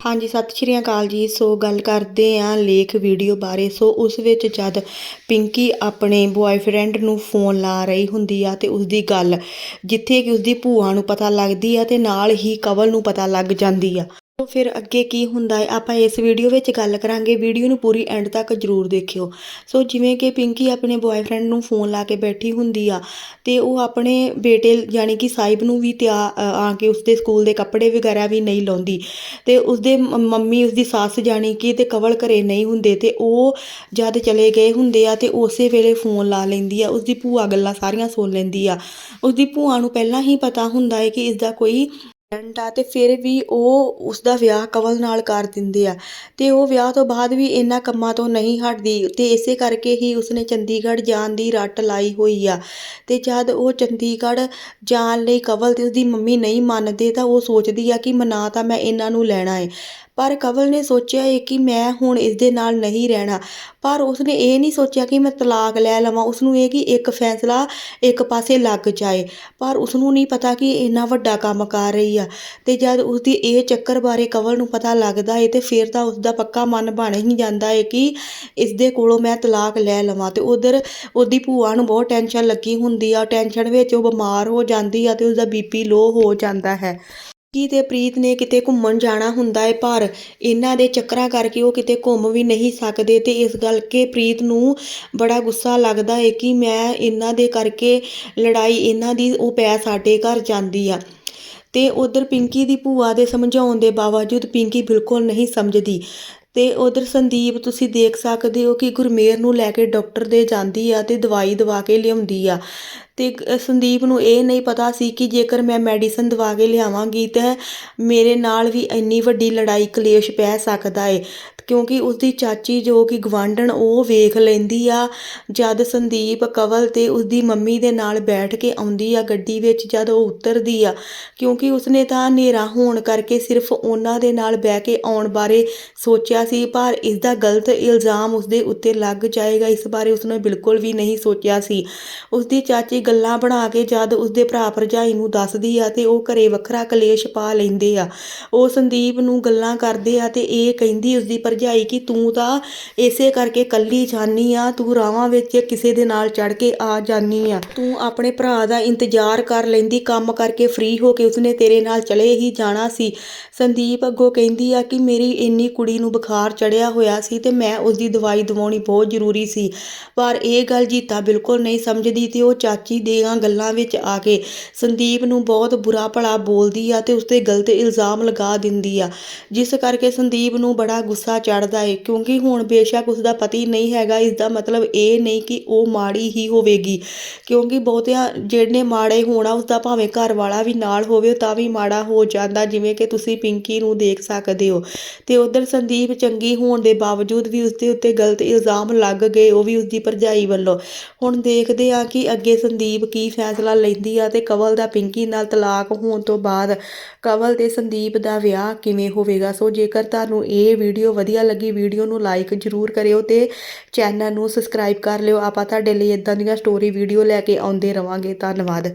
ਹਾਂਜੀ, ਸਤਿ ਸ਼੍ਰੀ ਅਕਾਲ ਜੀ। ਸੋ ਗੱਲ ਕਰਦੇ ਆਂ ਲੇਖ ਵੀਡੀਓ ਬਾਰੇ। ਸੋ ਉਸ ਵਿੱਚ ਜਦ ਪਿੰਕੀ ਆਪਣੇ ਬॉयਫ੍ਰੈਂਡ ਨੂੰ ਫੋਨ ਲਾ ਰਹੀ ਹੁੰਦੀ ਆ ਤੇ ਉਸ ਦੀ ਗੱਲ ਜਿੱਥੇ ਕਿ ਉਸ ਦੀ ਭੂਆ ਨੂੰ ਪਤਾ ਲੱਗਦੀ ਆ ਤੇ ਨਾਲ ਹੀ ਕਵਲ ਨੂੰ ਪਤਾ ਲੱਗ ਜਾਂਦੀ ਆ। ਫਿਰ ਅੱਗੇ ਕੀ ਹੁੰਦਾ ਹੈ, ਆਪਾਂ ਇਸ ਵੀਡੀਓ ਵਿੱਚ ਗੱਲ ਕਰਾਂਗੇ। ਵੀਡੀਓ ਨੂੰ ਪੂਰੀ ਐਂਡ ਤੱਕ ਜਰੂਰ ਦੇਖਿਓ। ਸੋ ਜਿਵੇਂ ਕਿ ਪਿੰਕੀ ਆਪਣੇ ਬॉयਫ੍ਰੈਂਡ ਨੂੰ ਫੋਨ ਲਾ ਕੇ ਬੈਠੀ ਹੁੰਦੀ ਆ, ਤੇ ਉਹ ਆਪਣੇ ਬੇਟੇ ਯਾਨੀ ਕਿ ਸਾਹਿਬ ਨੂੰ ਵੀ ਤਿਆ ਆ ਕੇ ਉਸਦੇ ਸਕੂਲ ਦੇ ਕੱਪੜੇ ਵਗੈਰਾ ਵੀ ਨਹੀਂ ਲਾਉਂਦੀ। ਤੇ ਉਸਦੇ ਮੰਮੀ ਉਸਦੀ ਸੱਸ ਜਾਣੀ ਕਿ ਤੇ ਕਵਲ ਘਰੇ ਨਹੀਂ ਹੁੰਦੇ, ਤੇ ਉਹ ਜਦ ਚਲੇ ਗਏ ਹੁੰਦੇ ਆ, ਤੇ ਉਸੇ ਵੇਲੇ ਫੋਨ ਲਾ ਲੈਂਦੀ ਆ। ਉਸਦੀ ਭੂਆ ਗੱਲਾਂ ਸਾਰੀਆਂ ਸੁਣ ਲੈਂਦੀ ਆ। ਉਸਦੀ ਭੂਆ ਨੂੰ ਪਹਿਲਾਂ ਹੀ ਪਤਾ ਹੁੰਦਾ ਹੈ ਕਿ ਇਸਦਾ ਕੋਈ ਫਰੈਂਡ ਆ ਤੇ ਫਿਰ ਵੀ ਉਹ ਉਸਦਾ ਵਿਆਹ ਕਵਲ ਨਾਲ ਕਰ ਦਿੰਦੇ ਆ। ਅਤੇ ਉਹ ਵਿਆਹ ਤੋਂ ਬਾਅਦ ਵੀ ਇਹਨਾਂ ਕੰਮਾਂ ਤੋਂ ਨਹੀਂ ਹਟਦੀ ਅਤੇ ਇਸੇ ਕਰਕੇ ਹੀ ਉਸਨੇ ਚੰਡੀਗੜ੍ਹ ਜਾਣ ਦੀ ਰੱਟ ਲਾਈ ਹੋਈ ਆ। ਅਤੇ ਜਦ ਉਹ ਚੰਡੀਗੜ੍ਹ ਜਾਣ ਲਈ ਕਵਲ ਅਤੇ ਉਸਦੀ ਮੰਮੀ ਨਹੀਂ ਮੰਨਦੇ ਤਾਂ ਉਹ ਸੋਚਦੀ ਆ ਕਿ ਮਨਾ ਤਾਂ ਮੈਂ ਇਹਨਾਂ ਨੂੰ ਲੈਣਾ ਏ। ਪਰ ਕਵਲ ਨੇ ਸੋਚਿਆ ਏ ਕਿ ਮੈਂ ਹੁਣ ਇਸ ਦੇ ਨਾਲ ਨਹੀਂ ਰਹਿਣਾ। ਪਰ ਉਸਨੇ ਇਹ ਨਹੀਂ ਸੋਚਿਆ ਕਿ ਮੈਂ ਤਲਾਕ ਲੈ ਲਵਾਂ। ਉਸਨੂੰ ਇਹ ਕਿ ਇੱਕ ਫੈਸਲਾ ਇੱਕ ਪਾਸੇ ਲੱਗ ਜਾਏ। ਪਰ ਉਸਨੂੰ ਨਹੀਂ ਪਤਾ ਕਿ ਇੰਨਾ ਵੱਡਾ ਕੰਮ ਕਰ ਰਹੀ ਆ। ਤੇ ਜਦ ਉਸਦੀ ਇਹ ਚੱਕਰ ਬਾਰੇ ਕਵਲ ਨੂੰ ਪਤਾ ਲੱਗਦਾ ਏ, ਤੇ ਫਿਰ ਤਾਂ ਉਸਦਾ ਪੱਕਾ ਮਨ ਬਣ ਹੀ ਜਾਂਦਾ ਏ ਕਿ ਇਸ ਦੇ ਕੋਲੋਂ ਮੈਂ ਤਲਾਕ ਲੈ ਲਵਾਂ। ਤੇ ਉਧਰ ਉਹਦੀ ਭੂਆ ਨੂੰ ਬਹੁਤ ਟੈਨਸ਼ਨ ਲੱਗੀ ਹੁੰਦੀ ਆ। ਟੈਨਸ਼ਨ ਵਿੱਚ ਉਹ ਬਿਮਾਰ ਹੋ ਜਾਂਦੀ ਆ ਤੇ ਉਸਦਾ ਬੀਪੀ ਲੋ ਹੋ ਜਾਂਦਾ ਹੈ। ਕੀ ਤੇ ਪ੍ਰੀਤ ਨੇ ਕਿਤੇ ਘੁੰਮਣ ਜਾਣਾ ਹੁੰਦਾ ਹੈ ਪਰ ਇਹਨਾਂ ਦੇ ਚੱਕਰਾਂ ਕਰਕੇ ਉਹ ਕਿਤੇ ਘੁੰਮ ਵੀ ਨਹੀਂ ਸਕਦੇ ਤੇ ਇਸ ਗੱਲ ਕੇ ਪ੍ਰੀਤ ਨੂੰ ਬੜਾ ਗੁੱਸਾ ਲੱਗਦਾ ਹੈ ਕਿ ਮੈਂ ਇਹਨਾਂ ਦੇ ਕਰਕੇ ਲੜਾਈ ਇਹਨਾਂ ਦੀ ਉਹ ਪੈ ਸਾਡੇ ਘਰ ਜਾਂਦੀ ਆ। ਤੇ ਉਧਰ ਪਿੰਕੀ ਦੀ ਭੂਆ ਦੇ ਸਮਝਾਉਣ ਦੇ ਬਾਵਜੂਦ ਪਿੰਕੀ ਬਿਲਕੁਲ ਨਹੀਂ ਸਮਝਦੀ। ਤੇ ਉਧਰ ਸੰਦੀਪ ਤੁਸੀਂ ਦੇਖ ਸਕਦੇ ਹੋ ਕਿ ਗੁਰਮੇਰ ਨੂੰ ਲੈ ਕੇ ਡਾਕਟਰ ਦੇ ਜਾਂਦੀ ਆ ਤੇ ਦਵਾਈ ਦਵਾ ਕੇ ਲਿਆਉਂਦੀ ਆ। ਤੇ ਸੰਦੀਪ ਨੂੰ ਇਹ ਨਹੀਂ ਪਤਾ ਸੀ ਕਿ ਜੇਕਰ ਮੈਂ ਮੈਡੀਸਨ ਦਵਾ ਕੇ ਲਿਆਵਾਂਗੀ ਤਾਂ ਮੇਰੇ ਨਾਲ ਵੀ ਇੰਨੀ ਵੱਡੀ ਲੜਾਈ ਕਲੇਸ਼ ਪੈ ਸਕਦਾ ਏ। ਕਿਉਂਕਿ ਉਸਦੀ ਚਾਚੀ ਜੋ ਕਿ ਗਵਾਂਢਣ ਉਹ ਵੇਖ ਲੈਂਦੀ ਆ। ਜਦ ਸੰਦੀਪ ਕਵਲ ਤੇ ਉਸਦੀ ਮੰਮੀ ਦੇ ਨਾਲ ਬੈਠ ਕੇ ਆਉਂਦੀ ਆ ਗੱਡੀ ਵਿੱਚ, ਜਦ ਉਹ ਉਤਰਦੀ ਆ, ਕਿਉਂਕਿ ਉਸਨੇ ਤਾਂ ਹਨੇਰਾ ਹੋਣ ਕਰਕੇ ਸਿਰਫ ਉਹਨਾਂ ਦੇ ਨਾਲ ਬਹਿ ਕੇ ਆਉਣ ਬਾਰੇ ਸੋਚਿਆ ਸੀ, ਪਰ ਇਸ ਦਾ ਗਲਤ ਇਲਜ਼ਾਮ ਉਸਦੇ ਉੱਤੇ ਲੱਗ ਜਾਏਗਾ। ਇਸ ਬਾਰੇ ਉਸਨੇ ਬਿਲਕੁਲ ਵੀ ਨਹੀਂ ਸੋਚਿਆ ਸੀ। ਉਸਦੀ ਚਾਚੀ ਗੱਲਾਂ ਬਣਾ ਕੇ ਜਦ ਉਸਦੇ ਭਰਾ ਭਰਜਾਈ ਨੂੰ ਦੱਸਦੀ ਆ ਤੇ ਉਹ ਘਰੇ ਵੱਖਰਾ ਕਲੇਸ਼ ਪਾ ਲੈਂਦੇ ਆ। ਉਹ ਸੰਦੀਪ ਨੂੰ ਗੱਲਾਂ ਕਰਦੇ ਆ ਤੇ ਇਹ ਕਹਿੰਦੀ ਉਸਦੀ ਪਰ ਭਰਜਾਈ ਕਿ ਤੂੰ ਤਾਂ ਇਸੇ ਕਰਕੇ ਕੱਲੀ ਜਾਨੀ ਆ, ਤੂੰ ਰਾਵਾਂ ਵਿੱਚ ਕਿਸੇ ਦੇ ਨਾਲ ਚੜ ਕੇ ਆ ਜਾਨੀ ਆ। ਤੂੰ ਆਪਣੇ ਭਰਾ ਦਾ ਇੰਤਜ਼ਾਰ ਕਰ ਲੈਂਦੀ, ਕੰਮ ਕਰਕੇ ਫ੍ਰੀ ਹੋ ਕੇ ਉਸਨੇ ਤੇਰੇ ਨਾਲ ਚਲੇ ਹੀ ਜਾਣਾ ਸੀ। ਸੰਦੀਪ ਅੱਗੋਂ ਕਹਿੰਦੀ ਆ ਕਿ ਮੇਰੀ ਇੰਨੀ ਕੁੜੀ ਨੂੰ ਬੁਖਾਰ ਚੜਿਆ ਹੋਇਆ ਸੀ ਤੇ ਮੈਂ ਉਸਦੀ ਦਵਾਈ ਦਵਾਉਣੀ ਬਹੁਤ ਜ਼ਰੂਰੀ ਸੀ। ਪਰ ਇਹ ਗੱਲ ਜੀਤਾ ਬਿਲਕੁਲ ਨਹੀਂ ਸਮਝਦੀ ਤੇ ਉਹ ਚਾਚੀ ਦੀਆਂ ਗੱਲਾਂ ਵਿੱਚ ਆ ਕੇ ਸੰਦੀਪ ਨੂੰ ਬਹੁਤ ਬੁਰਾ ਭਲਾ ਬੋਲਦੀ ਆ ਤੇ ਉਸ ਤੇ ਗਲਤ ਇਲਜ਼ਾਮ ਲਗਾ ਦਿੰਦੀ ਆ। ਜਿਸ ਕਰਕੇ ਸੰਦੀਪ ਨੂੰ ਬੜਾ ਗੁੱਸਾ ਚੜਦਾ ਏ, ਕਿਉਂਕਿ ਹੁਣ ਬੇਸ਼ੱਕ ਉਸ ਦਾ ਪਤੀ ਨਹੀਂ ਹੈਗਾ ਇਸ ਦਾ ਮਤਲਬ ਇਹ ਨਹੀਂ ਕਿ ਉਹ ਮਾੜੀ ਹੀ ਹੋਵੇਗੀ। ਕਿਉਂਕਿ ਬਹੁਤਿਆਂ ਜਿਹੜੇ ਮਾੜੇ ਹੋਣਾ ਉਸ ਦਾ ਭਾਵੇਂ ਘਰ ਵਾਲਾ ਵੀ ਨਾਲ ਹੋਵੇ, ਤਾਂ ਵੀ ਮਾੜਾ ਹੋ ਜਾਂਦਾ, ਜਿਵੇਂ ਕਿ ਤੁਸੀਂ ਪਿੰਕੀ ਨੂੰ ਦੇਖ ਸਕਦੇ ਹੋ। ਤੇ ਉਧਰ ਸੰਦੀਪ ਚੰਗੀ ਹੋਣ ਦੇ ਬਾਵਜੂਦ ਵੀ ਉਸ ਦੇ ਉੱਤੇ ਗਲਤ ਇਲਜ਼ਾਮ ਲੱਗ ਗਏ, ਉਹ ਵੀ ਉਸ ਦੀ ਭਰਜਾਈ ਵੱਲੋਂ। ਹੁਣ ਦੇਖਦੇ ਆ ਕਿ ਅੱਗੇ ਸੰਦੀਪ ਕੀ ਫੈਸਲਾ ਲੈਂਦੀ ਆ ਤੇ ਕਵਲ ਦਾ ਪਿੰਕੀ ਨਾਲ ਤਲਾਕ ਹੋਣ ਤੋਂ ਬਾਅਦ ਕਵਲ ਤੇ ਸੰਦੀਪ ਦਾ ਵਿਆਹ ਕਿਵੇਂ ਹੋਵੇਗਾ। ਸੋ ਜੇਕਰ ਤੁਹਾਨੂੰ ਇਹ ਵੀਡੀਓ ਵਧੀਆ ਲੱਗੀ ਵੀਡੀਓ ਨੂੰ ਲਾਈਕ ਜ਼ਰੂਰ ਕਰਿਓ ਤੇ ਚੈਨਲ ਨੂੰ ਸਬਸਕ੍ਰਾਈਬ ਕਰ ਲਿਓ। ਆਪਾਂ ਤੁਹਾਡੇ ਲਈ ਇਦਾਂ ਦੀਆਂ ਸਟੋਰੀ ਵੀਡੀਓ ਲੈ ਕੇ ਆਉਂਦੇ ਰਵਾਂਗੇ। ਧੰਨਵਾਦ।